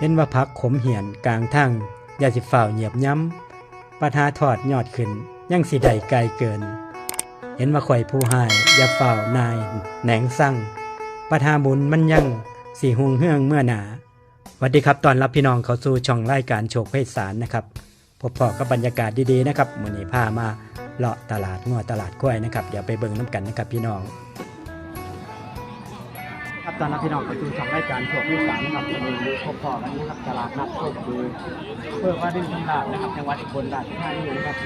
เห็นว่าพักขมเหียนกลางทางอย่าสิฝ่าวเหยียบย้ำปะทาถอดยอดขึ้น ยังสิได้ไกลเกิน เห็นว่าข่อยผู้หายอย่าฝ่าวนายแหนงสั่งปะทาบุญมันยังสีหงเฮืองเมื่อหนาสวัสดีครับตอนรับพี่น้องเขาสู่ช่องรายการโชคเพศสารนะครับพบพอกับบรรยากาศดีๆนะครับมือนี้พามาเลาะตลาดงัวตลาดกล้วยนะครับ เดี๋ยวไปเบิ่งน้ำกันนะครับพี่น้อง ครับตอนรับพี่น้องเข้าสู่ช่องรายการโชคเพศสารนะครับวันนี้พบพอกันนะครับตลาดนัดโชคดีเพื่อว่าดินคำลาดนะครับจังหวัดอุบลราชธานีนะครับ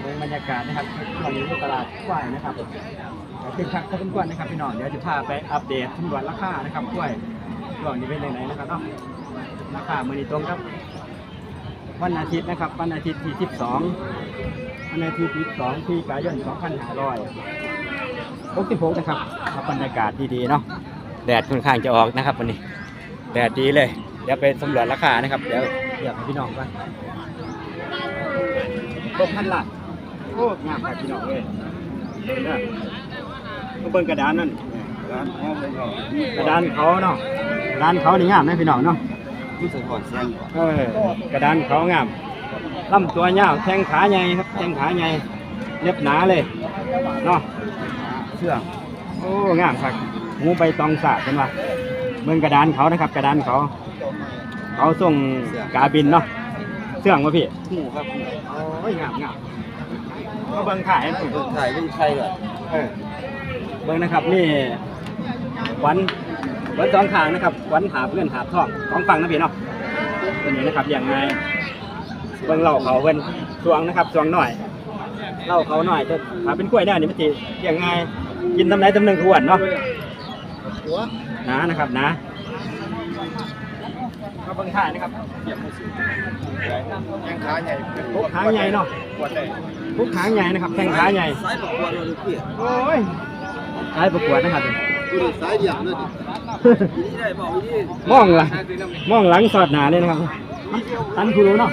เบิ่งบรรยากาศนะครับช่วงนี้ตลาดกล้วยนะครับเป็นครั้งเขาเป็นกวนนะครับพี่น้องเดี๋ยวจะพาไปอัปเดตสำรวจราคานะครับกล้วยช่วงนี้เป็นยังไงนะครับเนาะราคามือนี้ตรงครับ วันอาทิตย์นะครับวันอาทิตย์ที่ 12วันอาทิตย์ที่2ที่กายน2500 66นะครับครับบรรยากาศดีๆเนาะ แดดค่อนข้างจะออกนะครับวันนี้ แดดดีเลย เดี๋ยวไปสำรวจราคานะครับ เดี๋ยวเรียกให้พี่น้องก่อนครบพันละโอ้งามครับพี่น้องเลยเนี่ยก็เบิ่งกระดานนั่นกระดานเขาเนาะกระดานเขานี่งามนะพี่น้องเนาะรู้สึกหอนเสียงเออกระดานเขางามลำตัวยาวแข้งขาใหญ่ครับแข้งขาใหญ่เล็บหนาเลยเนาะเชื่องโอ้งามครับ หูใบตองสาดกันว่าเบิ่งกระดานเขานะครับ กระดานเขา เขาส่งกาบินเนาะเสื่องวะพี่หูครับหูโอ้ยงามงามก็เบิ่งถ่ายให้ผมเบิ่งถ่ายเบิ่งไทยก่อนเออเบิ่งนะครับนี่ขวันขวันสองขางนะครับขวันหาบเลื่อนหาบทองสองฝั่งนะพี่เนาะตัวนี้นะครับอย่างไงเบิ่งเหล่าเขาเบิ่นสวงนะครับสวงหน่อยเหล่าเขาหน่อยจะถ้าเป็นกล้วยแน่นี่มันสิอย่างไงกินทำไรทำหนึ่งขวดเนาะ หัวหนานะครับหนาก็เบิ่งถ่ายนะครับยังขาใหญ่พกหางใหญ่เนาะปวดได้พกหางใหญ่นะครับแข้งขาใหญ่สายประกวดเลยพี่โอ้ยสายประกวดนะครับดูดิสายเดี่ยวนั่นดิทีนี้ได้บอกทีนี้มองหลังมองหลังสอดหนาเลยนะครับตันคูรู้เนาะ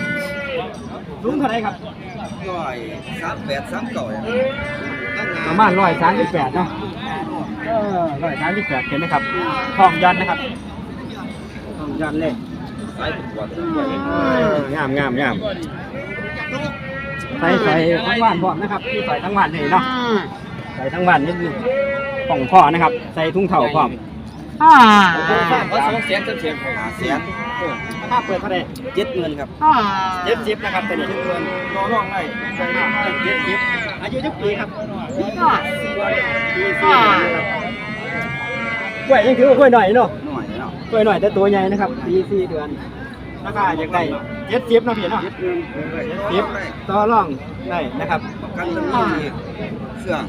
สูงเท่าไหรครับร้อยสามแปดสามเก่าอย่างประมาณร้อยสามสิบแปดเนาะ ร้อยสามสิบแปดเห็นไหมครับทองยันนะครับทองยันเลยสายประกวดเอองามงามงามใส่ใส่ทั้งบ้านพร้อมนะครับที่ใส่ทั้งบ้านเลยเนาะใส่ทั้งบ้านนิดนึงป่องพ่อนะครับ ใส่ทุ่งเถ่าพร้อมเขาสองเสียงสามเสียงหาเสียงถ้าเปิดเท่าไหร่เจ็ดเงินครับเจ็ดสิบนะครับตัวนี้เงินรอร้องได้เจ็ดสิบอายุยี่ปีครับปีสี่ครับ กล้วยยังถือว่ากล้วยหน่อยเนาะหน่อยเนาะกล้วยหน่อยแต่ตัวใหญ่นะครับปีสี่เดือนราคาอยากได้เจ็ดสิบเนาะพี่เนาะเจ็ดเงินเจ็ดต่อรองได้นะครับกันตำหนิเสื่อง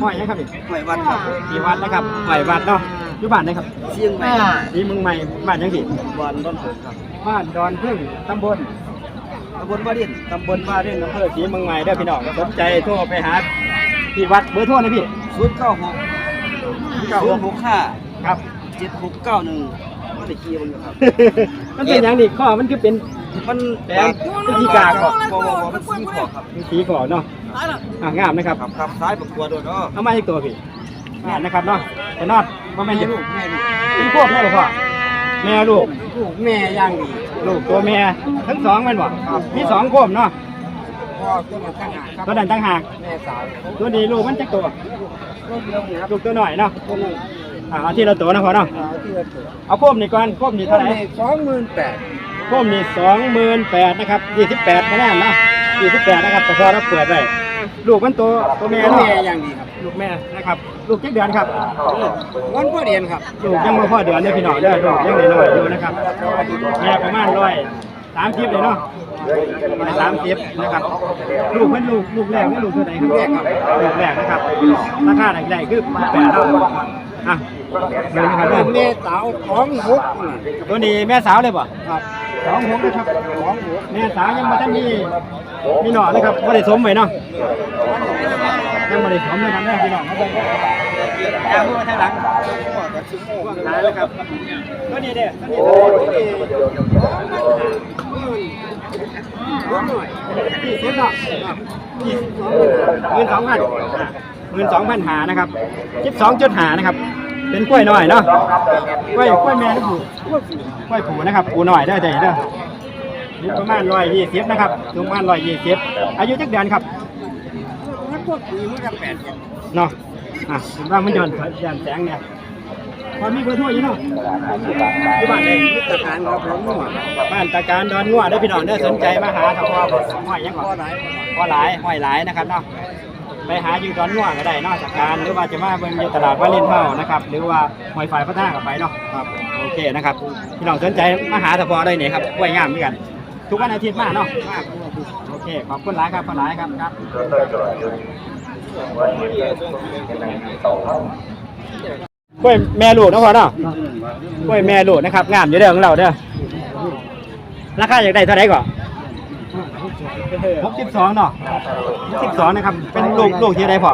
ห้อยนะครับนี่หอยวัดครับกี่วัดนะครับห้อยวัดเนาะอยู่บ้านนะครับเชียงใหม่ที่เมืองใหม่บ้านยังสิวันต้นผมครับบ้านดอนพึ่งตำบล ตำบลบ้านดินตำบลบ้านเด่นอำเภอศรีเมืองใหม่เด้อพี่น้องสนใจโทรไปหาที่วัดเบอร์โทรนะพี่ ศูนย์เก้าหกเก้าศูหนกย์หกห้าครับ เจ็ดหกเก้าหนึ่งไม่ได้ขี้มันอยู่ครับ มันเป็นอย่างนี้ข้อมันคือเป็นมันแดงเป็นสีกาก่อนบอบอบมันสีขอบครับเป็นสีก่อนเนาะอะงามนะครับครับครับซ้ายประกวดด้วยเนาะเอามาอีกตัวพี่งามนะครับเนาะแต่นอดว่าแม่นแม่จะลูกแม่ลูกเป็นพวกแม่หรือเปล่า แม่ลูก ลูกแม่ย่างดีลูกตัวแม่ทั้งสองแมันบ่มีสองโคมเนาะพ่อตัวมันตั้งหากครับตัวนั้นตั้งหากแม่สาวตัวนี้ลูกมันจะตัวลูกเดียวนี่ครับลูกตัวหน่อยเนาะตัวนึงอะเอาที่เราตัวนะพอเนาะที่ละตัวเอาโคมนี่ก่อนโคมนี่เท่าไหร่สองหมื่นแปดโคมนี่สองหมื่นแปดนะครับยี่สิบแปดคะแนนเนาะยี่สิบแปดนะครับแต่พอเราเปิดไว้ ลูกมันตัวตัวแม่แม่เนาะย่างดีครับลูกแม่นะครับลูกเจ็ดเดือนครับวันพ่อเรียนครับลูกยังมาพ่อเดือนเลยพี่น้องเด้อลูกยังน้อยๆอยู่นะครับแม่ประมาณร้อยสามสิบเลยเนาะร้อยสามสิบนะครับ ลูกเป็นลูกลูกแรกหรือลูกตัวไหนครับลูกแรกนะครับราคาไหนได้คือแปดเท่าอะเดี๋ยวนะครับเด้อแม่สาวท้องหกตัวนี้แม่สาวเลยป่ะครับ สองหกนะครับสองหกแม่สาวยังมาท่านมีมีหน่อนะครับไม่ได้สมไว้เนาะยังไม่ได้สมเลยครับแม่พี่น้องมาเบิ่งแอบมาทางหลังพ่อกับชิโม่พวกหลานะครับตัวนี้เด้อตัวนี้เด้อที่สิบเนาะที่หมื่นสองพันหมื่นสองพันหานะครับสิบสองจุดหานะครับ เป็นกล้วยน้อยเนาะกล้วยกล้วยแม่หรือผูกล้วยผูนะครับผูน้อยเด้อใจเด้อนี่ประมาณร้อยยี่สิบนะครับสูงประมาณร้อยยี่สิบอายุจักเดือนครับเนาะอะเห็นว่ามันย้อนย้อนแสงเนี่ยพอมีเบอร์โทรอยู่เนาะที่บ้านเลยตะการครับผมบ้านตะการดอนงัวได้อพี่น้องเด้อสนใจมาหาทางพ่อห้อยยังก่อนพ่อหลายห้อยหลายนะครับเนาะ ไปหาอยู่ดอนง่วงก็ได้นอกจากการหรือว่าจะมาเบิ่งอยู่ตลาดว่ารินเฮานะครับหรือว่าหอยไฟพระท่ากับไปเนาะครับโอเคนะครับพี่น้องสนใจมาหาตะพอได้เนี่ยครับกล้วยงามเหมือนกัน ทุกวันอาทิตย์มาเนาะโอเคขอบคุณหลายครับขอบคุณหลายครับครับกล้วยแม่ลูกนะพอเนาะกล้วยแม่ลูกนะครับงามอยู่เด้อของเราเด้อราคาอยากได้เท่าไหร่ก่อน หกสิบสองเนาะหกสิบสองนะครับ เป็นลูกลูกที่ใดพอ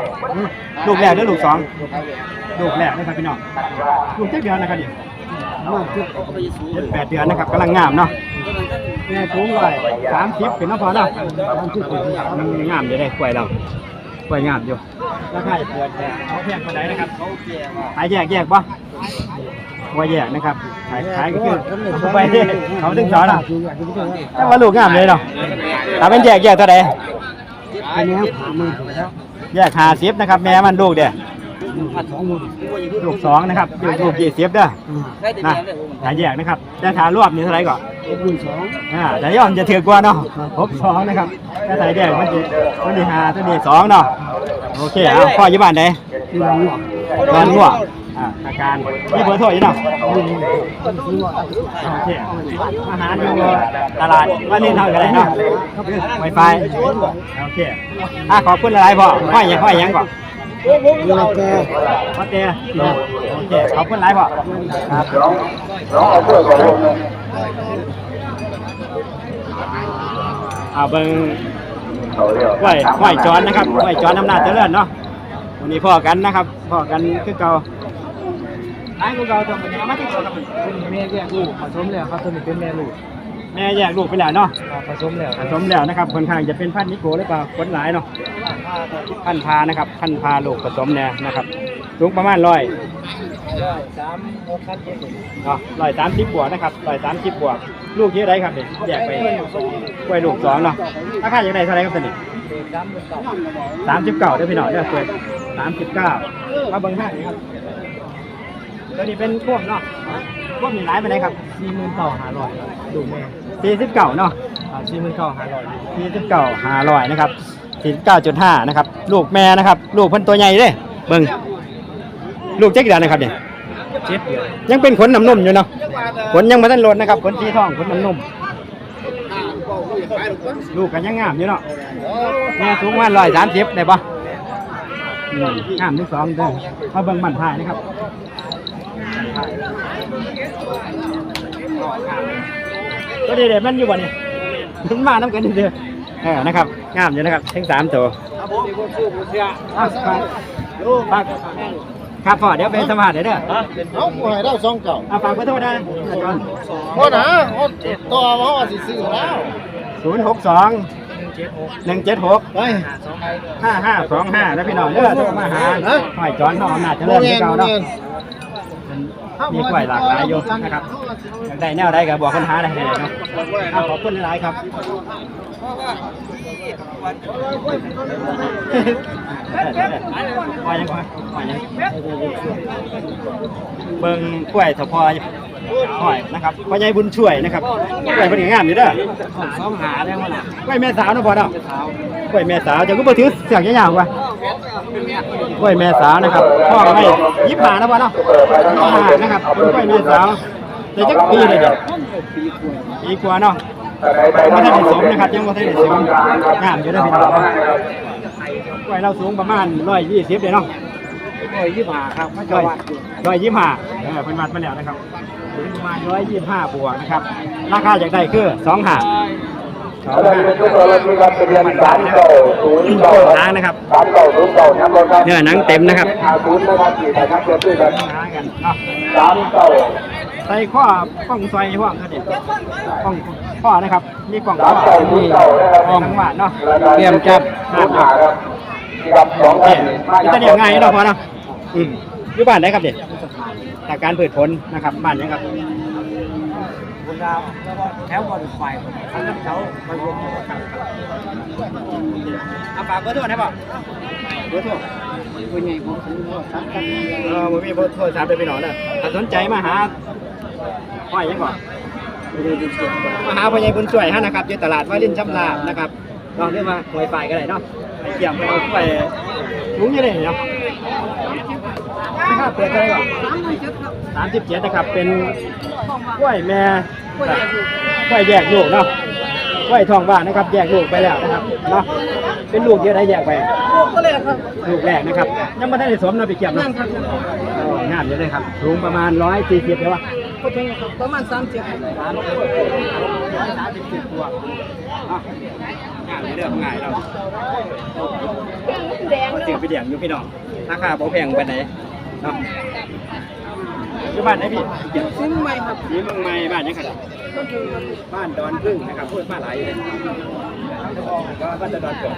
ลูกแรกหรือลูกสองลูกแรกนะครับพี่น้องลูกเจ็ดเดือนนะครับดิเจ็ดแปดเดือนนะครับกำลังงามเนาะแม่สูงร้อยสามสิบเป็นน้ำพอเนาะมันงามอยู่ได้กล้วยเรากล้วยงามอยู่ราคาเดือนเขาแพงเท่าไหร่นะครับขายแยกแยกปะว่าแยกนะครับ ขายขายก็คือไปที่เขาถึงสอนอะแต่ว่าลูกงามเลยเนาะถ้าเป็นแยกแยกเท่าไหร่อันนี้ผ่ามือแล้วแยกหาสิบนะครับ แม่มันลูกเด้อสองมือลูกสองนะครับลูกลูกยี่สิบเด้อนะถ้าแยกนะครับแต่ถ้ารวบนี่เท่าไหร่ก่อนหนึ่งสองอ่าแต่ย่อมจะถือกว่าเนาะหกสองนะครับถ้าถ้าแยกมันจะมันจะหาตัวนี้สองเนาะโอเคเอาพ่ออยู่บ้านไหนที่เราหัวบ้านหัว อ่าอาการนี่เบอร์โทรอยู่เนาะซื้อโอเคอาหารอยู่ตลาดวันนี้เท่ากันเลยเนาะไวไฟโอเคอะขอบคุณหลายๆพ่อห้อยยังห้อยยังก่อนเวลาแกวัดเดียโอเคขอบคุณหลายพ่อครับอ่าเบิ่งไหวไหวจอนนะครับไหวจอนอำหน้าจเจริญเนาะวันนี้พ่อกันนะครับพ่อกันคือเก่า ไอ้กูเก่าตัวมันยังมาที่เก่าครับแม่แยกลูกผสมแล้วครับตัวนี้เป็นแม่ลูกแม่แยกลูกไปแล้วเนาะผสมแล้วผสมแล้วนะครับค่อนข้างจะเป็นพันธุ์นิโกหรือเปล่าคนหลายเนาะพันธุ์พานะครับพันธุ์พาลูกผสมเนี่ยนะครับสูงประมาณร้อยสามหกพันเจ็ดเนาะร้อยสามสิบบวกนะครับร้อยสามสิบบวกลูกเยอะไรครับเนี่ยแยกไปกล้วยลูกสองเนาะราคาอย่างไรเท่าไหรครับตัวนี้สามหมื่นสองสามสิบเก้าเด้อพี่น้องเด้อกล้วยสามสิบเก้ามาเบิ่งห้างนี่ครับ ตัวนี้เป็นพวกเนาะพวกมีหลายไปไหนใดครับสี่หมื่นเก้าหาร้อยลูกแม่สี่สิบเก้าเนาะสี่หมื่นเก้าหาร้อยสี่สิบเก้าห้าร้อยนะครับสี่สิบเก้าจุดห้านะครับ ลูกแม่นะครับ ลูกเพิ่นตัวใหญ่เด้เบิ่งลูกเจ๊กเดือนนะครับเนี่ยเจ็ดเดือนยังเป็นขนน้ำนมอยู่เนาะขนยังไม่ทันหลดนะครับขนสีทองขนน้ำนมลูกกันยังงามอยู่เนาะแม่สูงประมาร้อยสามสิบได้ปะอืมงามทั้งสองเด้อมาเบิ่งบันทายนะครับ ก็ดีเด็มันอยู่บ่เนี่ยมันมาน้ำกันเด้อเออนะครับงามอยู่นะครับทั้งสามตัวครับผมมีคนซื้อผู้เสียอะฝากฝากครับพ่อเดี๋ยวไปสมัครเดี๋ยวเด้อเอาผู้ให้เราสองเก่าอะฝากขอโทษนะเพราะนะเขาต่อมาว่าสิซื้อแล้วศูนย์หกสองเจ็ดหกหนึ่งเจ็ดหกไปสองใบห้าห้าสองห้าแล้วพี่น้องเด้อโทรมาหาหอยจอนทองอำนาจเจริญที่เก่าเนาะ มีกล้วยหลากหลายอยู่นะครับอยากได้แนวใดก็บอกคนหาได้เลยเนาะอะขอบคุณหลายๆครับว่ายังไงว่ายังเบิ่งกล้วยสะพอยหอยนะครับพ่อใหญ่บุญช่วยนะครับกล้วยเพิ่นก็งามอยู่เด้อสองหาได้มั้งล่ะกล้วยแม่สาวเนาะพ่อเนาะกล้วยแม่สาวจะก็บ่ถือเสียงยาวๆกว่ะ กล้วยแม่สาวนะครับพ่อก็ไม่ยิบหานะพ่อเนาะยิบหานะครับเป็นกล้วยแม่สาวแต่จักปีเลยเด็กปีกว่าเนาะไม่ทันได้สมนะครับยังไม่ทันได้สมงามอยู่นะพี่น้องกล้วยเราสูงประมาณร้อยยี่สิบเลยเนาะโอ้ยยี่สิบห้าครับไม่ร้จะอยวัดร้อยยี่สิบห้าเออเป็นวัดมาแล้วนะครับสูงประมาณร้อยยี่สิบห้าบวกนะครับ ราคาอยากได้คือสองหา สองหาหางนะครับเนื้อหนังเต็มนะครับหากันเนาะใส่ข้อป้องซอยพวกเขาเด็ดป้องข้อนะครับ มีกล่องข้อมีกล่องหวานเนาะเตรียมจับน้ำโอเคมันจะเรียงง่ายเนาะพอเนาะอืมอยู่บ้านไหนครับเด็กขจากการพืชผลนะครับบ้านนี้ครับ คุณดาแล้วก็แถวบริไฟทั้งแถวบริเวณเอาฝากเบอร์โทรได้ป่ะเบอร์โทรคุณใหญ่ผมถึงว่าสามกันเออผมมีเบอร์โทรศัพท์ไปพี่น้องนะถ้าสนใจมาหาห้อยยังก่อนมาหาพ่อใหญ่บุญช่วยฮะนะครับอยู่ตลาดว่ารินชำราบนะครับลองเรียกว่าหวยไฟก็ได้เนาะไปเกี่ยมไปเอาไปถุงยังไงเนาะค่าเปิดเท่าไหร่ก่อนสามสิบเจ็ดนะครับ เป็นกล้วยแม่ กล้วยแยกลูกเนาะกล้วยทองบ้านนะครับ แยกลูกไปแล้วนะครับเนาะเป็นลูกเยอะได้แยกไปก็เลยครับลูกแรกนะครับ ยังไม่ได้สวมเนาะไปเก็บเนาะเอองามอยู่เลยครับสูงประมาณร้อยสี่สิบเลยวะก็ถึงประมาณสามสิบสามร้อยสามสิบสิบตัวอะงามอยู่เรื่องง่ายเราเสียงไปเดี่ยงอยู่พี่น้องราคาบ่แพงไปไหนใดเนาะ อยู่บ้านไหนพี่ซื้อใหม่ครับสีเมืองใหม่บ้านยังไงบ้านดอนพึ่งนะครับพูดมาหลายอยู่เลยก็บ้านดอนพึ่ง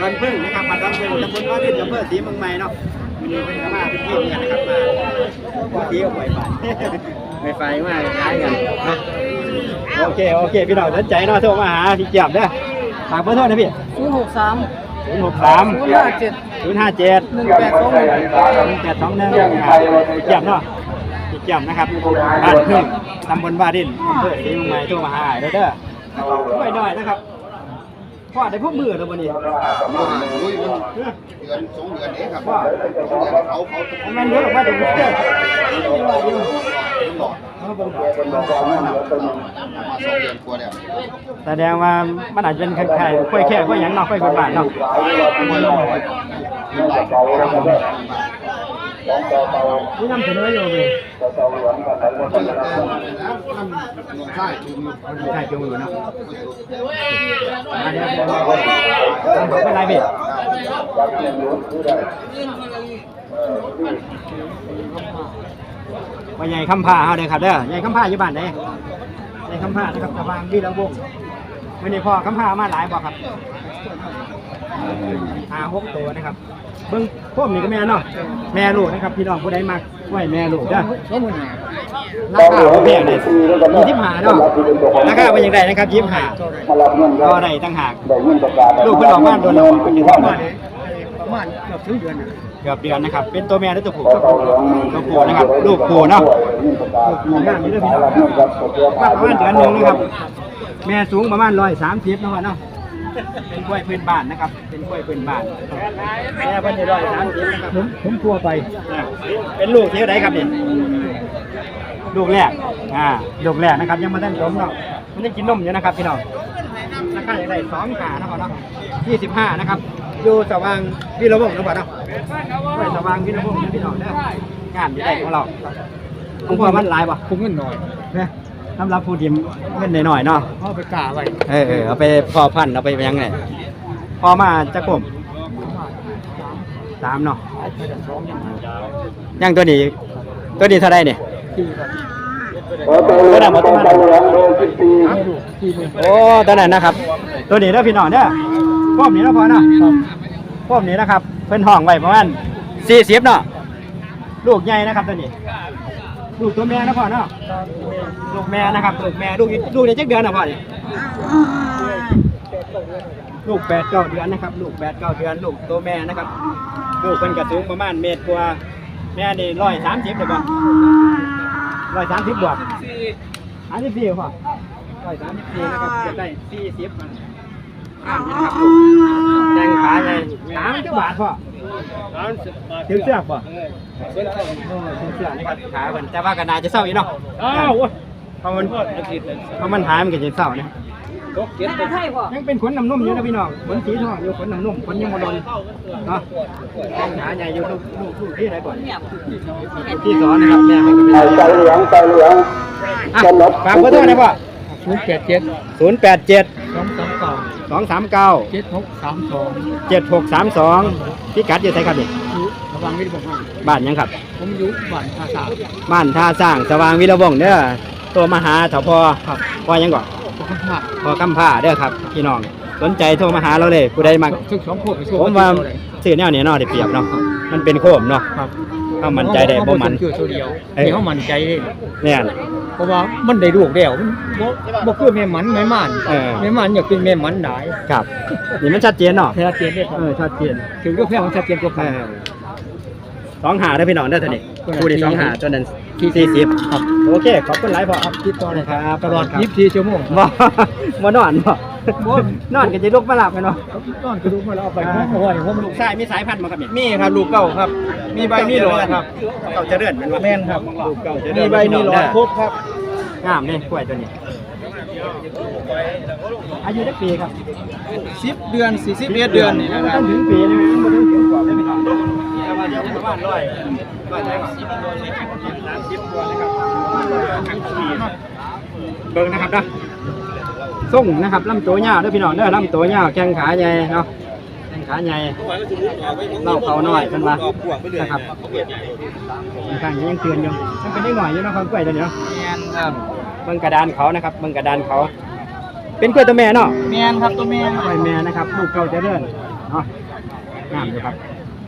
ดอนพึ่งนะครับบ้านดอนพึ่งตำบลอ้อดินอำเภอสีเมืองใหม่เนาะวันนี้เป็นมาเป็นที่เนี่ยนะครับมาพอดีเอาไฟไฟไฟไฟมาคล้ายกันเนาะโอเคโอเคพี่น้องสนใจเนาะโทรมาหาพี่เจียบเด้อฝากเบอร์โทรนะพี่ศูนย์หกสามศูนย์หกสามศูนย์ห้าเจ็ดศูนย์ห้าเจ็ดหนึ่งแปดสองหนึ่งหนึ่งแปดสองหนึ่งพี่เจียบเนาะพี่ เจียบนะครับบ้านพึ่งตำบลบ้าดินอำเภอศรีเมืองใหม่โทรมาหาเด้อเด้อช่วยหน่อยนะครับพ่อได้พวกมือแล้ววันนี้อุ้ยมันเดือนสองเดือนเองครับพ่อสองเดือนเขาเขาแม่นรู้หรอกว่าเดี๋ยวเด้อหลอดเอาเบิ่งมาสองเดือนกว่าแล้วแสดงว่ามันอาจจะเป็นคล้ายๆค่อยแค่ค่อยหยังเนาะค่อยคนบ้านเนาะ นี่นำเสนออยู่เลยใช่ถูกใช่จงอยู่นะอันนี้เป็นไรพี่ว่าใหญ่คำผ้าเฮาเด้ครับเด้อใหญ่คำผ้าอยู่บ้านใดใหญ่คำผ้านะครับกระวางวีระวงศ์วันนี้พ่อคำผ้ามาหลายบ่ครับหาหกตัวนะครับ เบิ่งพวกนี้ก็แม่เนาะแม่ลูกนะครับพี่น้องผู้ใดมักไว้แม่ลูกเด้อสองหมื่นห้าราคาบ่แพงเลยยี่สิบห้าเนาะราคาเป็นยังไงนะครับยี่สิบห้าก็ได้ตั้งหากลูกเพิ่นออกบ้านโดนเราออกเป็นประมาณประมาณเกือบถึงเดือนเกือบเดือนนะครับ เป็นตัวแม่หรือตัวผู้ตัวผู้นะครับ ลูกผู้เนาะลูกผู้งามอยู่เด้อพี่น้องว่าประมาณเดือนหนึงนะครับ แม่สูงประมาณร้อยสามสิบเนาะเนาะ เป็นกล้วยพื้นบ้านนะครับ เป็นกล้วยพื้นบ้านแม่เพิ่นจะร้อยสามสิบนะครับผมผมกลัวไปอ่าเป็นลูกที่ไหนครับนี่ลูกแรกอ่าลูกแรกนะครับ ยังไม่ได้นมเนาะมันยังกินนมอยู่นะครับพี่น้องราคาอย่างไรสองขานะครับเนาะยี่สิบห้านะครับอยู่สว่างวิรวงศ์หรือเปล่าเนาะไปสว่างวิรวงศ์นะพี่น้องเด้องานอยู่ได้ของเราของพ่อมันหลายป่ะผมเงินหน่อยเนี่ย สำหรับผู้ที่เงินหน่อยๆเนาะเอาไปกาไว้เออเออเอาไปพอพันธุ์เอาไปยังไงพอมาจะกลมสามเนาะยังตัวนี้ ตัวนี้เท่าไรเนี่ยตัวนั้นหมดตัวนั้นโอ้ตัวนั้นนะครับ ตัวนี้เด้อพี่น้องเด้อพวกนี้เนาะพอเนาะพวกนี้นะครับ เพิ่นห้องไว้ประมาณสี่สิบเนาะลูกใหญ่นะครับตัวนี้ ลูกตัวแม่นะพ่อเนาะลูกแม่นะครับลูกแม่ลูกลูกในเจ็ดเดือนนะพ่อนี่ลูกแปดเก้าเดือนนะครับ ลูกแปดเก้าเดือน ลูกตัวแม่นะครับ ลูกเป็นกระสูงประมาณเมตรกว่าแม่นี่ร้อยสามสิบเลยป่ะร้อยสามสิบบวกสามสิบสี่พ่อร้อยสามสิบสี่นะครับจะได้สี่สิบมันอ่านนี่นะครับลูกแดงขาใหญ่สามเจ้าบาทพ่อถึงเสื้อป่ะเสื้อนี่ครับ ขาเพิ่นแต่ว่าก็น่าจะเศร้าอีกเนาะอ้าวเพราะมันเพราะมันหายมันก็จะเศร้าเนี่ยยังเป็นขนน้ำนุ่มอยู่นะพี่น้องขนสีทองอยู่ขนน้ำนุ่มขนยังบ่ลนเนาะขาใหญ่อยู่ลูกลูกที่ไหนก่อนที่สอนนะครับแม่มันก็เป็นใจเหลืองใจเหลืองอะฝากเบอร์โทรหน่อยพ่อศูนย์แปดเจ็ดศูนย์แปดเจ็ดสองสามเก้าสองสามเก้าเจ็ดหกสามสองเจ็ดหกสามสองพี่กัดอยู่ไสครับนี่ย ระวังไม่ได้บอกว่าบ้านยังครับ ผมอยู่บ้านภาษาบ้านท่าสร้างสว่างวิรวงศ์เด้อตัวมหาเถาพอครับพอยังก่อนผมก็พลาดพอกำผ้าเด้อครับพี่น้องสนใจโทรมาหาเราเลยผู้ใดมาทุกสองคนไปสู้ผมว่าซื้อแนวนี้เนาะได้เปรียบเนาะมันเป็นโคมเนาะครับเอามั่นใจได้บ่มันคือตัวเดียวเอ้ยที่เขามั่นใจเลยเนี่ย เพราะว่ามันได้ลูกแล้วมันบ่บ่คือแม่หมันแม่ม่านเออ แม่ม่านอยากเป็นแม่หมันได้ครับนี่มันชัดเจนเนาะชัดเจนเลยครับเออชัดเจน ถึงลูกแพ้มันชัดเจนกว่าเอกันอ สองหาได้อพี่น้องได้อเท่านี้คนละคู่ที่สี่สองหาจนนั้นที่สี่สิบครับโอเค ขอบคุณหลายพอครับติดต่อเลยครับครับตลอดครับ24ชั่วโมงบ่ บ่นอนบ่บ่นอนก็จะลุกมาหลับกันเนาะนอนกระดูกมาแล้วเอาไปห้องเอาไว้ห้องลูลูกกชายมีสายพันธุ์มาครับนี่มีครับลูกเก่าครับ มีใบมีหลอดครับ เก่าจะเลื่อนเป็นว่าแม่นครับ ลูกเก่าจะเลื่มีอนใบมีหลอดครบครับ งามเลยกล้วยตัวนี้ อายุได้ปีครับ 10 เดือน41เดือนนี่นะครับถึงปีนี่มันถึงถึงกว่าไม่พี่น้องแต่ว่า เดี๋ยวประมาณร้อยร้อยได้สามสิบตัวนะครับเบิ่งนะครับนะส่งนะครับลำตัวยาวเด้อพี่น้องเด้อลำตัวยาวแข้งขาใหญ่เนาะแข้งขาใหญ่เล่าเขาน้อยเป็นว่านะครับข้างๆยังเตือนอยู่มันเป็นได้หน่อยอยู่เนาะความกล้วยตัวนี้เนาะแม่นครับเบิ่งกระดานเขานะครับเบิ่งกระดานเขา เป็นกล้วยตัวแม่เนาะแม่นครับตัวแม่กล้วยแม่นะครับลูกเก่าเจะเลื่อนเนาะงามอยู่ครับ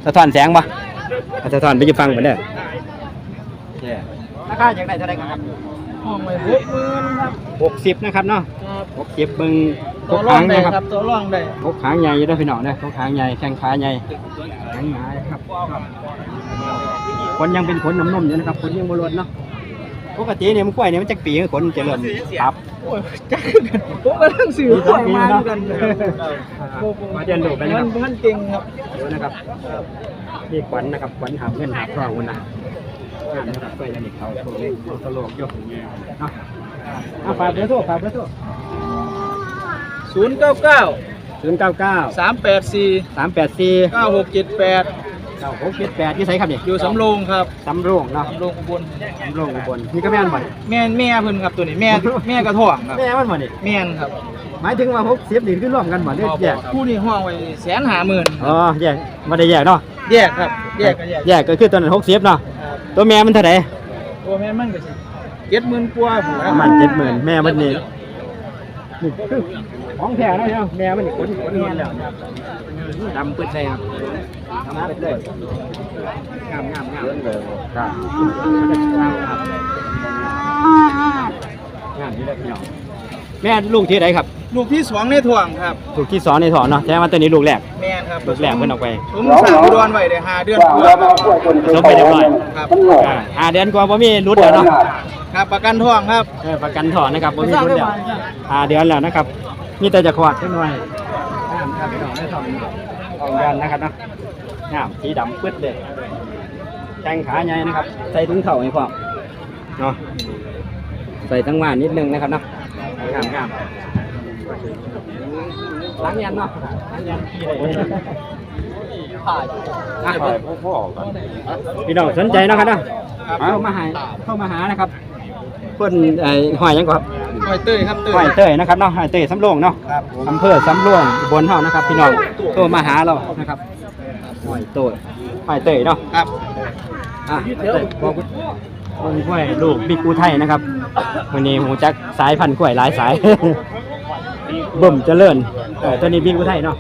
สะท้อนแสงปะเอาสะท้อนไปอยู่ฟังเหมือนเดิมราคาอย่างไรเท่าไหรครับห้องไว้60,000ครับหกสิบนะครับเนาะหกสิบเบิ่งตัวกร่อหางงได้นะครับครับตัวร่องได้กกหางใหญ่อยู่ด้วยพี่น้องนะกกหางใหญ่แข้งขาใหญ่แข้งหนาครับคนยังเป็นขนนุ่มๆอยู่นะครับขนยังบรนเนาะ ปกติเนี่ยมันกล้วยเนี่ยมันจะปีขนมันจะเริ่มตับโอ้ยจักคือกันผมก็ทั้งสื่อข่อยมาเหมือนกันนะครับมาเรียนรู้ไปนะคมัรันบมันเก่งครับดูนะครับนี่ขวัญนะครับขวัญหาบเงินหาบทองคุณนะงานนะครับก็ยังอีกเขาโชว์เขาตลกอยู่เนาะอะฝากเบอร์โทรฝากเบอร์โทร099ศูนย์เก้าเก้า384สามแปดสี่9678เก้าหกเจ็ดแปดที่ไสครับเนี่ยอยู่สำโรงครับสำโรงเนาะสำโรงอุบลสำโรงอุบลนี่ก็แม่นบ่นี่แม่นแม่เพิ่นครับตัวนี้แม่แม่กระท่องครับแม่มันบ่นี่แม่นครับ หมายถึงว่าหกสิบนี่คือร่วมกันบ่เด้อแยกผู้นี้ห้องไว้แสนหาหมื่นอ๋อแยกบ่ได้แยกเนาะแยกครับแยกก็แยกแยกก็คือตัวนั้นหกสิบเนาะตัวแม่มันเท่าไหร่ตัวแม่มันก็สิเจ็ดหมื่นกว่าผู้ประมาณเจ็ดหมื่นแม่มันนี่นี่คือ ของแท้เนาะเนาะแม่มันนี่ขนขนเงินแล้วดำปึ๊ดเลยครับดำปึ๊ดเลยงามงามงามครับงามครับงามที่ได้พี่น้องแม่ลูกที่ไหนครับ ลูกที่สองในถ่วงครับลูกที่สองในถอนเนาะแท้ว่าตัวนี้ลูกแรกแม่นครับลูกแรกเพิ่นออกไปผมสั่งอุดรไว้ได้ห้าเดือนกว่าลบไปเรียบร้อยครับอ่าหาเดือนกว่าบ่มีรุดแล้วเนาะครับประกันท่องครับเออประกันถอนนะครับบ่มีรุดแล้วหาเดือนแล้วนะครับ มีแต่จะขวดขึ้นหน่อยงามครับพี่น้องได้สองสองเดือนนะครับเนาะงามสีดำปึ๊ดเลยแข้งขาใหญ่นะครับ ใส่ถุงเข่าให้พร้อมเนาะใส่ทั้งว่านนิดนึงนะครับเนาะงามงามล้างยันเนาะล้างยันพี่เลยอะพี่น้องสนใจเนาะครับเนาะเข้ามาหาเข้ามาหานะครับเพิ่นไอ้หอยหยังก่อนครับ หอยเต้ยครับเต้ยหอยเต้ยนะครับเนาะหอยเต้ยสำโรงเนาะครับผมอำเภอสำโรงอุบลเฮานะครับ พี่น้องโทรมาหาเรานะครับหอยโต้ยหอยเต้ยเนาะครับอะหอยเต้ยบอกคนกล้วยลูกบิ๊กกูไทยนะครับวันนี้หูจักสายพันธุ์กล้วยหลายสาย บ่มเจริญเออตัวนี้บิ๊กกูไทยเนาะ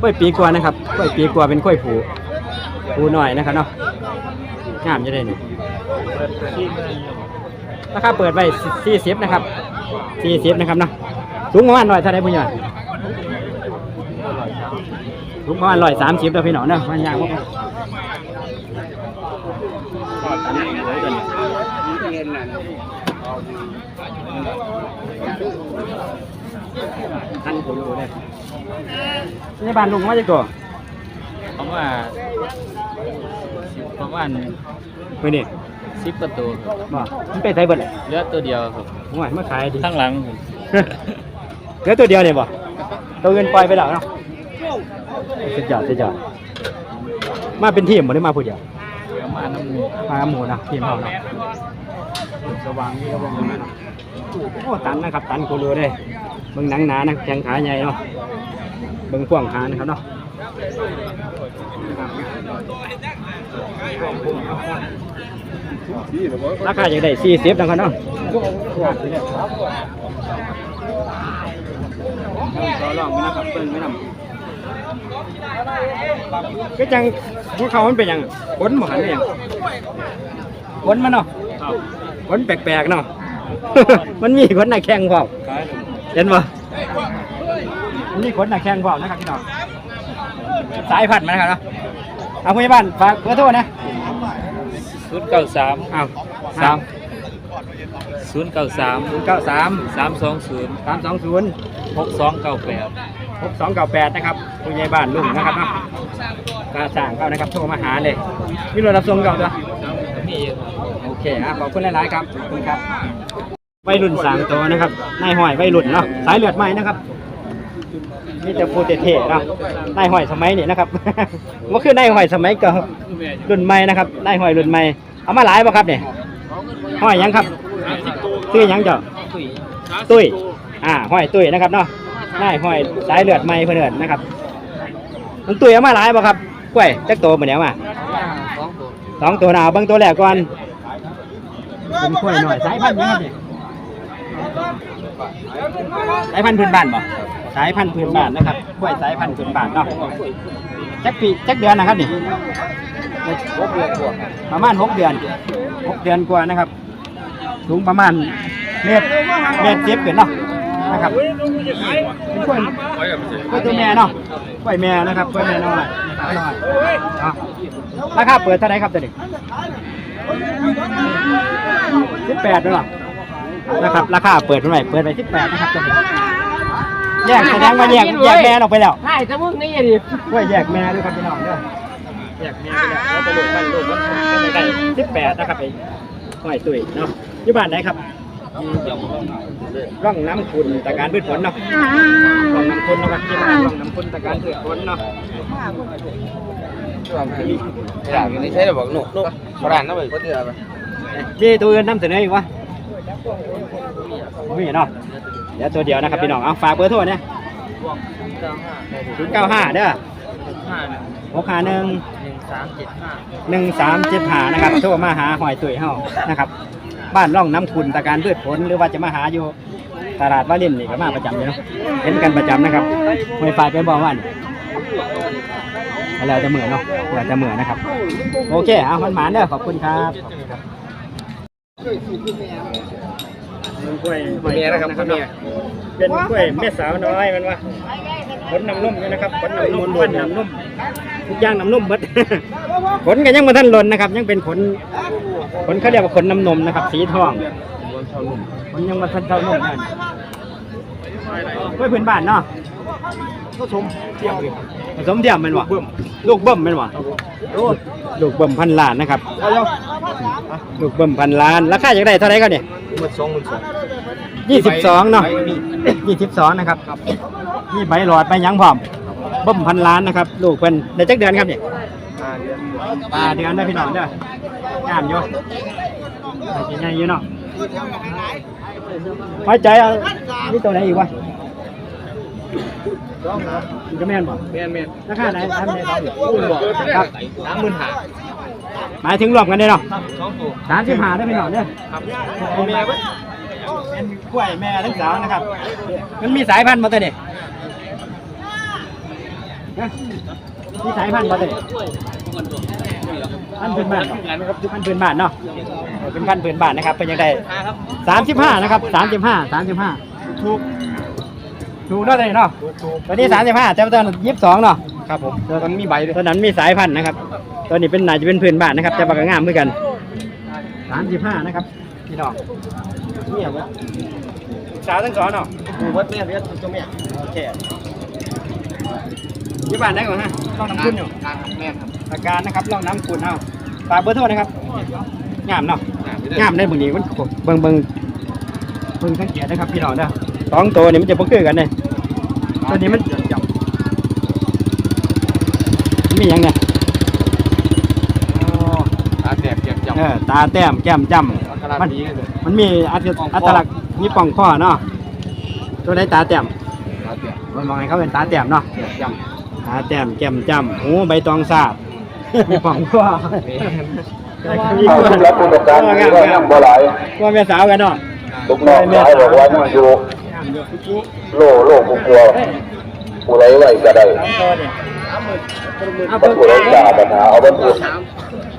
กล้วยปีกว่านะครับกล้วยปีกว่าเป็นกล้วยผูผูหน่อยนะครับเนาะงามจะได้นี่ ราคาเปิดไว้40นะครับ40นะครับเนาะสูงประมาณร้อยเท่าไหร่ผู้ใหญ่สูงประมาณร้อยสามสิบแล้วพี่น้องเนาะมันยากมากท่านผมรู้เลยนี่บ้านลุงมาจากตัวผมว่าประมาณมือนี่ สิบประตูครับบ่มันเป็นไซเบิร์ดเลยเหลือตัวเดียวครับผมว่ามาขายดีข้างหลังเหลือตัวเดียวเนี่ยบ่ตัวเงินปล่อยไปแล้วเนาะสุดยอดสุดยอดมาเป็นทีมบ่ได้มาผู้เดียว ประมาณน้ำหมูมาหมู่นะทีมเราเนาะสว่างนี่ก็บ่มีเนาะโอ้ตันนะครับตันกูรู้เลยเบิ่งหนังหนานะแข้งขาใหญ่เนาะเบิ่งพ่วงขานะครับเนาะ ราคาอย่างได้40นะครับเนาะต่อรองไม่นะครับเบิ่งไม่นำก็จังพวกเขามันเป็นยังขนบ่หันเป็นยังขนมันเนาะขนแปลกๆเนาะมันมีขนหน้าแข้งเปล่าเห็นบ่มันมีขนหน้าแข้งเปล่านะครับพี่น้อง สายพันธุ์มันนะครับเนาะเอาพยาบาลฝากเบอร์โทรนะศูนย์เก้าสามอ้าวสามศูนย์เก้าสามศูนย์เก้าสามสามสองศูนย์สามสองศูนย์หกสองเก้าแปดหกสองเก้าแปดนะครับผู้ใหญ่บ้านลุงนะครับเนาะกาสั่งเข้านะครับโทรมาหาเลยมีรถรับส่งเก่าตัวนี่โอเคอะขอบคุณหลายๆครับขอบคุณครับวัยรุ่นสามตัวนะครับนายห้อยวัยรุ่นเนาะสายเลือดใหม่นะครับ นี่จะโปรเตเทเนาะนายห้อยสมัยนี้นะครับว่าคือนายห้อยสมัยเก่ารุ่นใหม่นะครับนายห้อยรุ่นใหม่เอามาหลายป่ะครับเนี่ยห้อยหยังครับชื่อหยังเจ้าตุ้ยอ่าห้อยตุ้ยนะครับเนาะนายห้อยสายเลือดใหม่เพื่อนเอิ้นนะครับมันตุ้ยเอามาหลายป่ะครับกล้วยจักโตเหมือนเนี้ยมาสองตัวหนาวเบางตัวแรกก่อนเป็นกล้วยหน่อยสายพันธุ์ยังไงเนี่ยสายพันธุ์พื้นบ้านบ่ สายพันธุ์พื้นบ้านนะครับกล้วยสายพันธุ์พื้นบ้านเนาะจักปีจักเดือนนะครับนี่ประมาณหกเดือนหกเดือนกว่านะครับ สูงประมาณเมตรเมตรเจ็บเกินเนาะนะครับกล้วยกล้วยตัวแม่เนาะกล้วยแม่นะครับกล้วยแม่น้อยน้อยราคาเปิดเท่าไหร่ครับตัวนี้สิบแปดด้วยหรอนะครับ ราคาเปิดเท่าไหร่เปิดไปสิบแปดนะครับตัวนี้ แยกแสดงว่าแยกแยกแม่ออกไปแล้วใช่จะมึงนี่ดิว่าแยกแม่ด้วยครับพี่น้องเด้อแยกแม่ไปแล้วแล้วจะลูกมันลูกมันมันได้สิบแปดนะครับไอ้ห้อยตุ้ยเนาะอยู่บ้านไหนครับร่องน้ำคุณตะการพืชผลเนาะร่องน้ำคุณนะครับที่บ้านร่องน้ำคุณตะการพืชผลเนาะนี่ใช่หรือเปล่าหนุกนุกโบราณนะเว้ยที่ตัวอื่นนำเสนออีกวะมีเนาะ เดี๋ยวตัวเดียวนะครับพี่น้องเอาฝากเบอร์โทรเนี่ยศูนย์เก้าห้าเด้อหกห้าหนึ่งหนึ่งสามเจ็ดห้าหนึ่งสามเจ็ดหานะครับโทรมาหาหอยตุ๋ยเฮานะครับ บ้านร่องน้ำคุณตะการพืชผลหรือว่าจะมาหาอยู่ตลาดว่ารินนี่ก็มาประจำอยู่เนาะเห็นกันประจำนะครับหอยฝ่ายไปบอกว่านี่แล้วจะเหมือนเนาะแล้วจะเหมือนนะครับ โอเค เอามันหมานเด้อขอบคุณครับ กล้วยเมียนะครับเมียเป็นกล้วยแม่สาวน้อยมันว่าขนน้ำนุ่มอยู่นะครับขนน้ำนุ่มขนน้ำนุ่มทุกอย่างน้ำนุ่มเบิดขนกันยังมาท่านหล่นนะครับ ยังเป็นขนขนเขาเรียกว่าขนน้ำนมนะครับ สีทองขนยังมาท่านเท่านุ่มนั่นกล้วยพื้นบ้านเนาะผสมเทียม ผสมเทียมแมันวะลูกเบิ่มแมันวะลูกเบิ่มพันล้านนะครับลูกเบิ่มพันล้านราคาอย่างไรเท่าไหรก็เนี่ยหมื่นสองหมื่นสองยี่สิบสองเนาะยี่สิบสองนะครับนี่ใบหลอดใบหยังพร้อมเบิ่มพันล้านนะครับ ลูกเพิ่นได้จักเดือนครับเนี่ยปลาเดือนได้อพี่น้องเด้องามอยู่ได้ใหญ่อยู่เนาะไว้ใจเอานี่ตัวไหนอีกวะ อีกก็แม่นบ่เมียนเมียนราคาไหนทำไหนสองอยู่คุณบอกครับสามหมื่นห้าหมายถึงรวมกันได้เนาะสองตัวสามสิบห้าได้อพี่น้องเด้อครับเมียเว้ยเป็นกล้วยแม่ทั้งสาวนะครับ มันมีสายพันธุ์มาตัวนี่ฮะมีสายพันธุ์มาตัวนี่พันธุ์พื้นบ้านบ่พันธุ์พื้นบ้านเนาะเออเป็นพันธุ์พื้นบ้านนะครับเป็นยังไงสามสิบห้านะครับสามสิบห้าสามสิบห้าถูก ถูกเนาะตัวนี้เนาะตัวนี้สามสิบห้าแต่ว่าตัวนั้นยี่สิบสองเนาะครับผมมันมีใบด้วยตัวนั้นมีสายพันธุ์นะครับ ตัวนี้เป็นน่าจะเป็นพื้นบ้านนะครับแต่ปากกงามเหมือนกันสามสิบห้านะครับพี่น้องเนี่ยเว้ยสาวทั้งสองเนาะดูวัดเมียเมียตัวเมียโอเคยี่บ้านได้ก่อนฮะล่องน้ำคุณอยู่แม่ครับอาการนะครับล่องน้ำคุณเอาฝากเบอร์โทรนะครับงามเนาะงางามได้บางทีมันเบิ่งเบิ่งเบิ่งสังเกตนะครับพี่น้องเด้อ สองตัวนี่มันจะบ่คือกันเลยตัวนี้มันมีหยังเนี่ยอ๋อตาแตกเจ็บจับเออตาแต้มแก้มจ้ขนาดำมันนี้เลยมันมีอัตอัตลักษณ์มีป่องข้อเนาะตัวได้ตาแต้มตาแตกมันมองให้เขาเป็นตาแต้มเนาะเจ็บจับตาแต้มแก้มจ้ำหูใบตองสาบมีป่องข้อเอาทุกรับผู้ต้องการมีว่ายังบ่หลายว่าแม่สาวกันเนาะลูกน้องหลายบอกว่ายังอยู่งามอยู่ โลโลกกลัวผู้ไรไหวก็ได้สามตัวเนี่ยเอาบรเพิ่รมทุกจ่าปัญหาเอาบรรทุกสาม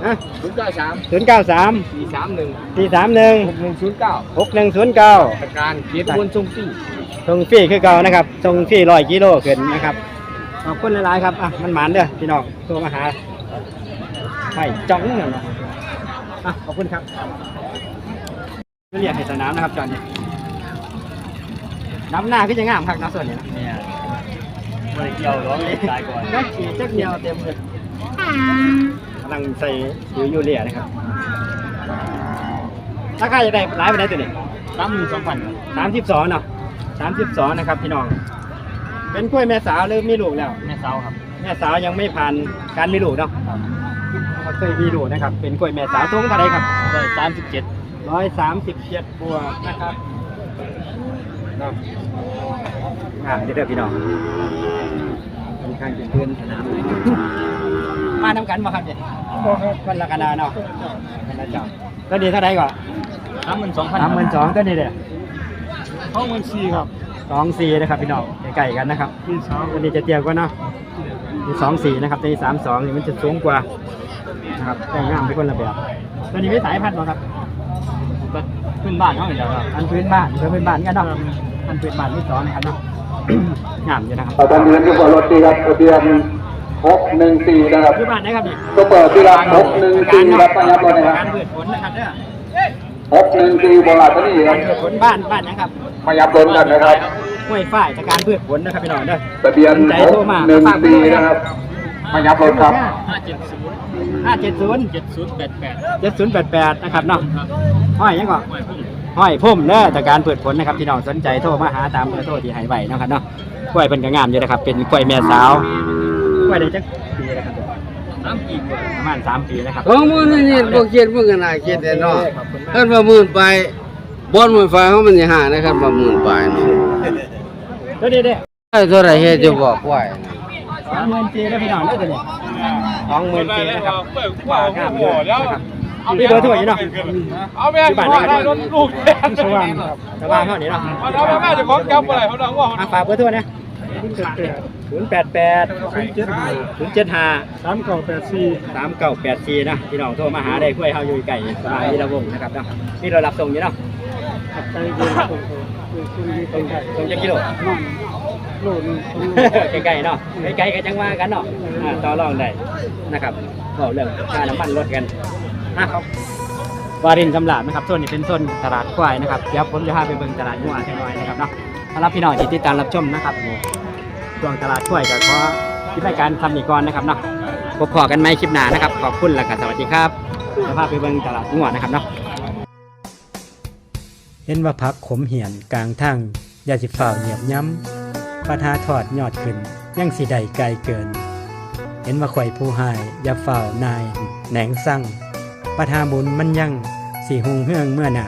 อะศูนย์เก้าสามศูนย์เก้าสามสี่สามหนึ่งสี่สามหนึ่งหกหนึ่งศูนย์เก้าหกหนึ่งศูนย์เก้าประการเกียรติบุญทรงที่ส่งฟรีคือเก่านะครับส่งฟรีร้อยกิโลขึ้นนะครับขอบคุณหลายๆครับอะมันหมานเด้อพี่น้องโทรมาหาไม่จ้องหนึ่งนะอะขอบคุณครับไม่เรียกให้สนามนะครับจอน นี้น้ำหน้าคือจะงามครับน้ำส่วนนี้นะเนี่ยบริเกี่ยวร้องเล็กตายก่อนนักขี่จักเดียวเต็มเลยกำลังใส่ปุ๋ยยูเรียนะครับราคาจะได้หลายไปได้ตัวนี้สามหมื่นสองพันสามสิบสองเนาะสามสิบสองนะครับพี่น้อง เป็นกล้วยแม่สาวหรือมีลูกแล้ว แม่เสาครับแม่สาวยังไม่ผ่านการมีลูกเนาะเคยมีลูกนะครับ เป็นกล้วยแม่สาวสูงเท่าไรครับร้อยสามสิบเจ็ดร้อยสามสิบเจ็ดบวกนะครับเนาะ งามเด้อพี่น้องค่อนข้างจะเพื่อนสนามเลยมาทำกันมาครับเด็กคนละกันนาเนาะคนละเจ้าตัวนี้เท่าไรก่อนสามหมื่นสองพันสามหมื่นสองตัวนี้เด้อสองหมื่นสี่ครับสองสี่นะครับพี่น้องใกล้ๆกันนะครับพี่สาวตัวนี้จะเตี้ยกว่าเนาะมีสองสี่นะครับตัวนี้สามสองนี่มันจะสูงกว่านะครับแต่งงามเป็นคนละแบบตัวนี้มีสายพันธุ์บ่ครับก็ ขึ้นบ้านเขาอย่างเดียวครับอันพื้นบ้านเพื่อพื้นบ้านกันเนาะอันพื้นบ้านที่สองนะครับเนาะ งามอยู่นะครับเอาทะเบียนที่บนรถดีครับทะเบียนหกหนึ่งสี่นะครับพื้นบ้านไหนครับนี่ก็เปิดที่รับหกหนึ่งสี่ครับพยับรถนะคการรับพืชผลนะครับเด้อหกหนึ่งสี่โบราณนี่คการรับพืชผลบ้านบ้านนะครับพยับรถกันนะครับห้วยฝ้ายจากการพืชผลนะครับพี่น้องเด้อทะเบียนสนใจหโทรกมาหนึ่งสี่นะครับ พยับรถครับ ห้าเจ็ดศูนย์ห้าเจ็ดศูนย์เจ็ดศูนย์แปดแปดเจ็ดศูนย์แปดแปดนะครับเนาะครับห้อยยังก่อนไม่พุ่งห้อยพุ่มเด้อจากการเปิดผลนะครับพี่น้องสนใจโทรมาหาตามเบอร์โทรที่ให้ไว้เนาะครับเนาะกล้วยเป็นกระงามอยู่นะครับ เป็นกล้วยแม่สาวกล้วยได้จักปีแล้วครับสามกี่กว่าประมาณสามปีนะครับของมือนี่นี่บ่เกียดมึงก็น่าเกียดแต่เนาะขอบคุณมากคันว่าหมื่นไปบอนหมื่นไฟเขามันสิหานะครับว่าหมื่นไปเนาะตัวนี้เด้อ ไอ้ตัวไหนเฮ็ดจะบอกไว้สอง หมื่นจีนะพี่น้องเด้อตัวนี้สองหมื่นจีนะครับว่างามอยู่นะครับมีเบอร์โทรอยู่เนาะเอาแม่งว่าได้รถลูกแดงสว่างครับสว่างเท่านี้เนาะเอาแม่จะของจับอะไรเขาดังว่าอะฝากเบอร์โทรนะศูนย์แปดแปดศูนย์เจ็ดห้าศูนย์เจ็ดห้าสามเก้าแปดสี่สามเก้าแปดสี่นะพี่น้องโทรมาหาได้ช่วยเฮาอยู่ไก่สบายดีระวงนะครับเนาะนี่เรารับส่งอยู่เนาะตรงจะกิโล โลนึงใกล้ๆเนาะใกล้ๆกันจังว่ากันเนาะอ่าต่อรองได้นะครับก็เรื่องค่าน้ำมันลดกันนะครับวารินจำหลาดนะครับโซนนี้เป็นโซนตลาดควายนะครับเดี๋ยวผมจะพาไปเบิ่งตลาดงัวจังหน่อยนะครับเนาะสำหรับพี่น้องที่ติดตามรับชมนะครับช่วงตลาดควายก็ขอที่รายการทำอีกก่อนนะครับเนาะพบพอกันไหมคลิปหน้านะครับ ขอบคุณและก็สวัสดีครับจะพาไปเบิ่งตลาดงัวนะครับเนาะ เห็นว่าพักขมเหียนกลางทางยาสิฝ่าวเหยียบย้ำ ปัญหาถอดยอดขึ้น ยังสิใดไกลเกิน เห็นว่าข่อยผู้หายอย่าฝ่านาย แหนงสั่งปัญหาบุญมันยังสีหุงเฮืองเมื่อหนา